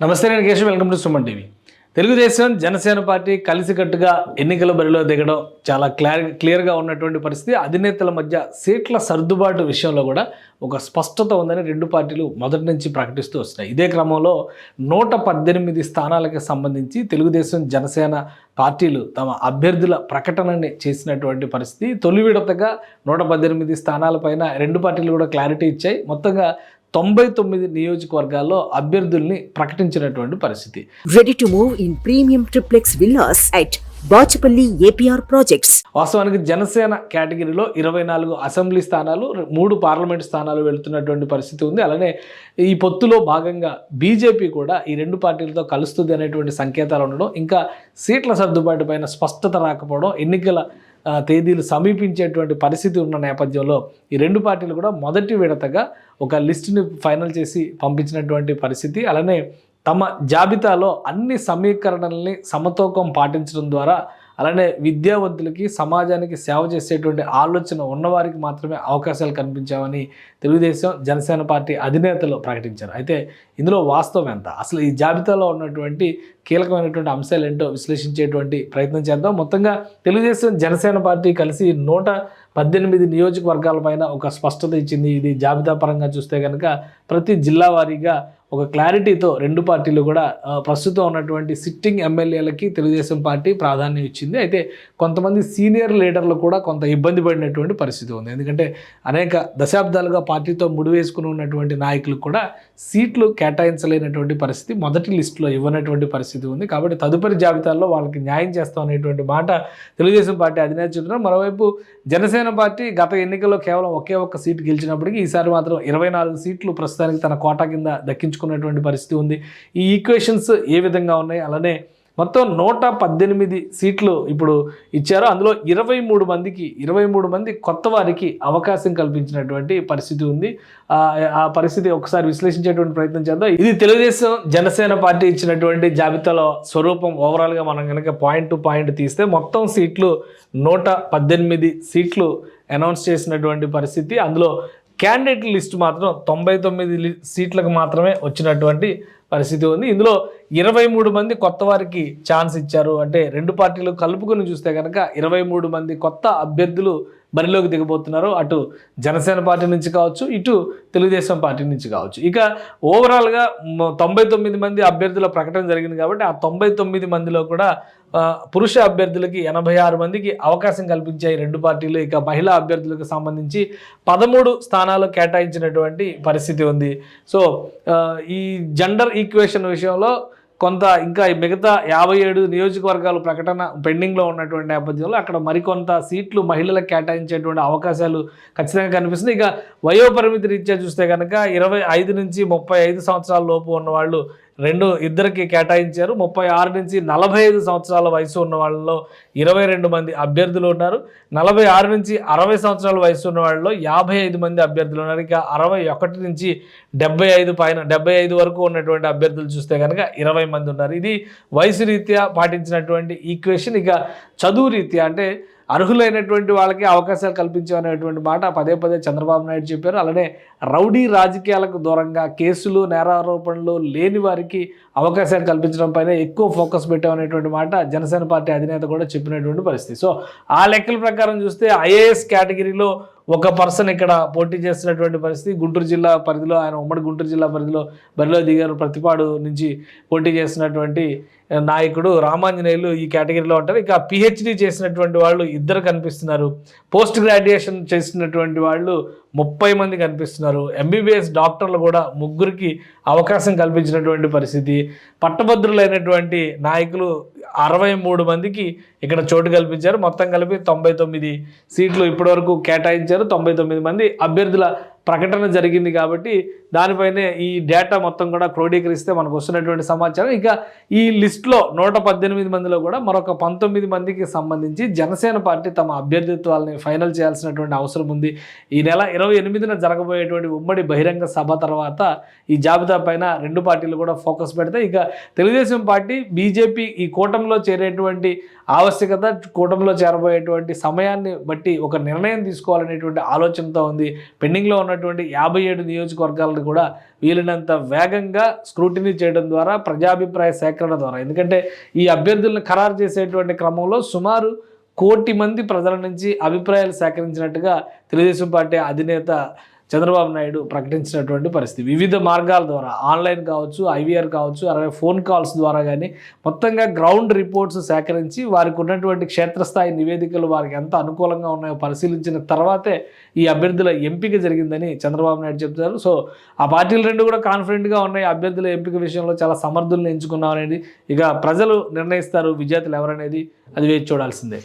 నమస్తే నేను Keshav. Welcome to Suman TV. Telugu Desam Janasena party కలిసికట్టుగా ఎన్నికల బరిలో దిగడం చాలా క్లియర్ క్లియర్గా ఉన్నటువంటి పరిస్థితి. అధినేతల మధ్య సీట్ల సర్దుబాటు విషయంలో కూడా ఒక స్పష్టత ఉందని రెండు పార్టీలు మొదటి నుంచి ప్రకటిస్తూ వస్తున్నాయి. ఇదే క్రమంలో నూట పద్దెనిమిది స్థానాలకు సంబంధించి తెలుగుదేశం జనసేన పార్టీలు తమ అభ్యర్థుల ప్రకటనని చేసినటువంటి పరిస్థితి. తొలి విడతగా నూట పద్దెనిమిది స్థానాలపైన రెండు పార్టీలు కూడా క్లారిటీ ఇచ్చాయి. మొత్తంగా తొంభై తొమ్మిది నియోజకవర్గాల్లో అభ్యర్థుల్ని ప్రకటించినటువంటి పరిస్థితి Ready to move in premium triplex villas at Bachapalli APR Projects. వాస్తవానికి జనసేన కేటగిరీలో ఇరవై నాలుగు అసెంబ్లీ స్థానాలు మూడు పార్లమెంట్ స్థానాలు వెళుతున్నటువంటి పరిస్థితి ఉంది అలానే ఈ పొత్తులో భాగంగా బీజేపీ కూడా ఈ రెండు పార్టీలతో కలుస్తుంది అనేటువంటి సంకేతాలు ఉండడం ఇంకా సీట్ల సర్దుబాటు పైన స్పష్టత రాకపోవడం ఎన్నికల తేదీలు సమీపించేటువంటి పరిస్థితి ఉన్న నేపథ్యంలో ఈ రెండు పార్టీలు కూడా మొదటి విడతగా ఒక లిస్టుని ఫైనల్ చేసి పంపించినటువంటి పరిస్థితి. అలానే తమ జాబితాలో అన్ని సమీకరణల్ని సమతూకం పాటించడం ద్వారా అలానే విద్యావంతులకి సమాజానికి సేవ చేసేటువంటి ఆలోచన ఉన్నవారికి మాత్రమే అవకాశాలు కనిపించామని తెలుగుదేశం జనసేన పార్టీ అధినేతలు ప్రకటించారు. అయితే ఇందులో వాస్తవం ఎంత? అసలు ఈ జాబితాలో ఉన్నటువంటి కీలకమైనటువంటి అంశాలు ఏంటో విశ్లేషించేటువంటి ప్రయత్నం చేద్దాం. మొత్తంగా తెలుగుదేశం జనసేన పార్టీ కలిసి నూట పద్దెనిమిది నియోజకవర్గాలపైన ఒక స్పష్టత ఇచ్చింది. ఇది జాబితా పరంగా చూస్తే కనుక ప్రతి జిల్లా వారీగా ఒక క్లారిటీతో రెండు పార్టీలు కూడా ప్రస్తుతం ఉన్నటువంటి సిట్టింగ్ ఎమ్మెల్యేలకి తెలుగుదేశం పార్టీ ప్రాధాన్యం ఇచ్చింది. అయితే కొంతమంది సీనియర్ లీడర్లు కూడా కొంత ఇబ్బంది పడినటువంటి పరిస్థితి ఉంది. ఎందుకంటే అనేక దశాబ్దాలుగా పార్టీతో ముడివేసుకుని ఉన్నటువంటి నాయకులు కూడా సీట్లు కేటాయించలేనటువంటి పరిస్థితి మొదటి లిస్టులో ఇవ్వనటువంటి పరిస్థితి ఉంది. కాబట్టి తదుపరి జాబితాల్లో వాళ్ళకి న్యాయం చేస్తాం అనేటువంటి మాట తెలుగుదేశం పార్టీ అధినేత చెబుతున్నారు. మరోవైపు జనసేన పార్టీ గత ఎన్నికల్లో కేవలం ఒకే ఒక్క సీటు గెలిచినప్పటికీ ఈసారి మాత్రం ఇరవై నాలుగు సీట్లు ప్రస్తుతానికి తన కోటా కింద దక్కించుకున్నటువంటి పరిస్థితి ఉంది. ఈ ఈక్వేషన్స్ ఏ విధంగా ఉన్నాయి? అలానే మొత్తం నూట పద్దెనిమిది సీట్లు ఇప్పుడు ఇచ్చారు. అందులో ఇరవై మూడు మందికి ఇరవై మూడు మంది కొత్త వారికి అవకాశం కల్పించినటువంటి పరిస్థితి ఉంది. ఆ పరిస్థితి ఒకసారి విశ్లేషించేటువంటి ప్రయత్నం చేద్దాం. ఇది తెలుగుదేశం జనసేన పార్టీ ఇచ్చినటువంటి జాబితాలో స్వరూపం ఓవరాల్గా మనం కనుక పాయింట్ టు పాయింట్ తీస్తే మొత్తం సీట్లు నూట పద్దెనిమిది సీట్లు అనౌన్స్ చేసినటువంటి పరిస్థితి. అందులో క్యాండిడేట్ లిస్ట్ మాత్రం తొంభై తొమ్మిది లి- సీట్లకు మాత్రమే వచ్చినటువంటి పరిస్థితి ఉంది. ఇందులో ఇరవై మూడు మంది కొత్త వారికి ఛాన్స్ ఇచ్చారు. అంటే రెండు పార్టీలు కలుపుకొని చూస్తే కనుక ఇరవై మూడు మంది కొత్త అభ్యర్థులు బరిలోకి దిగబోతున్నారు అటు జనసేన పార్టీ నుంచి కావచ్చు ఇటు తెలుగుదేశం పార్టీ నుంచి కావచ్చు. ఇక ఓవరాల్గా తొంభై తొమ్మిది మంది అభ్యర్థుల ప్రకటన జరిగింది కాబట్టి ఆ తొంభై తొమ్మిది మందిలో కూడా పురుష అభ్యర్థులకి ఎనభై ఆరు మందికి అవకాశం కల్పించాయి రెండు పార్టీలు. ఇక మహిళా అభ్యర్థులకు సంబంధించి పదమూడు స్థానాలు కేటాయించినటువంటి పరిస్థితి ఉంది. సో ఈ జెండర్ ఈక్వేషన్ విషయంలో కొంత ఇంకా మిగతా యాభై ఏడు నియోజకవర్గాలు ప్రకటన పెండింగ్లో ఉన్నటువంటి నేపథ్యంలో అక్కడ మరికొంత సీట్లు మహిళలకు కేటాయించేటువంటి అవకాశాలు ఖచ్చితంగా కనిపిస్తుంది ఇక వయోపరిమితి రీత్యా చూస్తే కనుక ఇరవై ఐదు నుంచి ముప్పై ఐదు సంవత్సరాల లోపు ఉన్నవాళ్ళు రెండు ఇద్దరికి కేటాయించారు. ముప్పై ఆరు నుంచి నలభై ఐదు సంవత్సరాల వయసు ఉన్న వాళ్ళలో ఇరవై రెండు మంది అభ్యర్థులు ఉన్నారు. నలభై ఆరు నుంచి అరవై సంవత్సరాల వయసు ఉన్న వాళ్ళలో యాభై ఐదు మంది అభ్యర్థులు ఉన్నారు. ఇక అరవై ఒకటి నుంచి డెబ్బై ఐదు పైన డెబ్బై ఐదు వరకు ఉన్నటువంటి అభ్యర్థులు చూస్తే కనుక ఇరవై మంది ఉన్నారు. ఇది వయసు రీత్యా పాటించినటువంటి ఈక్వేషన్. ఇక చదువు రీత్యా అంటే అర్హులైనటువంటి వాళ్ళకి అవకాశాలు కల్పించామనేటువంటి మాట పదే పదే చంద్రబాబు నాయుడు చెప్పారు. అలానే రౌడీ రాజకీయాలకు దూరంగా కేసులు నేరారోపణలు లేని వారికి అవకాశాలు కల్పించడం పైన ఎక్కువ ఫోకస్ పెట్టామనేటువంటి మాట జనసేన పార్టీ అధినేత కూడా చెప్పినటువంటి పరిస్థితి. సో ఆ లెక్కల ప్రకారం చూస్తే ఐఏఎస్ కేటగిరీలో ఒక పర్సన్ ఇక్కడ పోటీ చేస్తున్నటువంటి పరిస్థితి గుంటూరు జిల్లా పరిధిలో ఆయన ఉమ్మడి గుంటూరు జిల్లా పరిధిలో బరిలో దిగారు ప్రతిపాడు నుంచి పోటీ చేస్తున్నటువంటి నాయకుడు రామాంజనేయులు ఈ కేటగిరీలో ఉంటారు. ఇక పిహెచ్డి చేసినటువంటి వాళ్ళు ఇద్దరు కనిపిస్తున్నారు. పోస్ట్ గ్రాడ్యుయేషన్ చేసినటువంటి వాళ్ళు ముప్పై మంది కనిపిస్తున్నారు. ఎంబీబీఎస్ డాక్టర్లు కూడా ముగ్గురికి అవకాశం కల్పించినటువంటి పరిస్థితి. పట్టభద్రులైనటువంటి నాయకులు అరవై మూడు మందికి ఇక్కడ చోటు కల్పించారు. మొత్తం కలిపి తొంభై తొమ్మిది సీట్లు ఇప్పటివరకు కేటాయించారు. తొంభై తొమ్మిది మంది అభ్యర్థుల ప్రకటన జరిగింది కాబట్టి దానిపైనే ఈ డేటా మొత్తం కూడా క్రోడీకరిస్తే మనకు వస్తున్నటువంటి సమాచారం. ఇక ఈ లిస్ట్లో నూట పద్దెనిమిది మందిలో కూడా మరొక పంతొమ్మిది మందికి సంబంధించి జనసేన పార్టీ తమ అభ్యర్థిత్వాలని ఫైనల్ చేయాల్సినటువంటి అవసరం ఉంది. ఈ నెల ఇరవై ఎనిమిదిన జరగబోయేటువంటి ఉమ్మడి బహిరంగ సభ తర్వాత ఈ జాబితా పైన రెండు పార్టీలు కూడా ఫోకస్ పెడతాయి. ఇక తెలుగుదేశం పార్టీ బీజేపీ ఈ కూటమిలో చేరేటువంటి ఆవశ్యకత కూటమిలో చేరబోయేటువంటి సమయాన్ని బట్టి ఒక నిర్ణయం తీసుకోవాలనేటువంటి ఆలోచనతో ఉంది. పెండింగ్లో ఉన్న ఉన్నటువంటి యాభై ఏడు నియోజకవర్గాలను కూడా వీలైనంత వేగంగా స్క్రూటినీ చేయడం ద్వారా ప్రజాభిప్రాయ సేకరణ ద్వారా. ఎందుకంటే ఈ అభ్యర్థులను ఖరారు చేసేటువంటి క్రమంలో సుమారు కోటి మంది ప్రజల నుంచి అభిప్రాయాలు సేకరించినట్టుగా తెలుగుదేశం పార్టీ అధినేత చంద్రబాబు నాయుడు ప్రకటించినటువంటి పరిస్థితి. వివిధ మార్గాల ద్వారా ఆన్లైన్ కావచ్చు ఐవీఆర్ కావచ్చు అలాగే ఫోన్ కాల్స్ ద్వారా కానీ మొత్తంగా గ్రౌండ్ రిపోర్ట్స్ సేకరించి వారికి ఉన్నటువంటి క్షేత్రస్థాయి నివేదికలు వారికి ఎంత అనుకూలంగా ఉన్నాయో పరిశీలించిన తర్వాతే ఈ అభ్యర్థుల ఎంపిక జరిగిందని చంద్రబాబు నాయుడు చెప్తారు సో ఆ పార్టీలు రెండు కూడా కాన్ఫిడెంట్గా ఉన్నాయి. అభ్యర్థుల ఎంపిక విషయంలో చాలా సమర్థులను ఎంచుకున్నాం అనేది ఇక ప్రజలు నిర్ణయిస్తారు. విజేతలు ఎవరనేది అది వేచి చూడాల్సిందే.